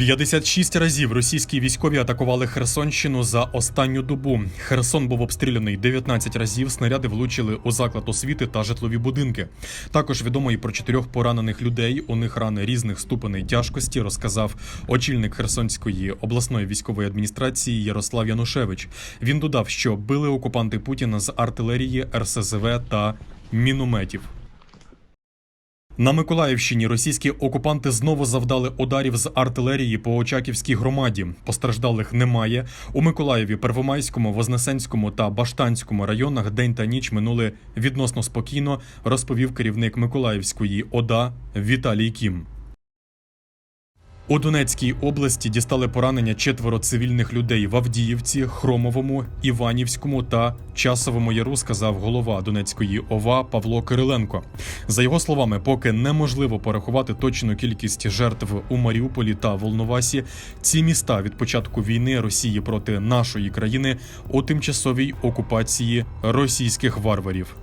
56 разів російські військові атакували Херсонщину за останню добу. Херсон був обстріляний 19 разів. Снаряди влучили у заклад освіти та житлові будинки. Також відомо і про чотирьох поранених людей. У них рани різних ступеней тяжкості. Розказав очільник Херсонської обласної військової адміністрації Ярослав Янушевич. Він додав, що били окупанти Путіна з артилерії, РСЗВ та мінометів. На Миколаївщині російські окупанти знову завдали ударів з артилерії по Очаківській громаді. Постраждалих немає. У Миколаєві, Первомайському, Вознесенському та Баштанському районах день та ніч минули відносно спокійно, розповів керівник Миколаївської ОДА Віталій Кім. У Донецькій області дістали поранення четверо цивільних людей в Авдіївці, Хромовому, Іванівському та Часовому Яру, сказав голова Донецької ОВА Павло Кириленко. За його словами, поки неможливо порахувати точну кількість жертв у Маріуполі та Волновасі, ці міста від початку війни Росії проти нашої країни у тимчасовій окупації російських варварів.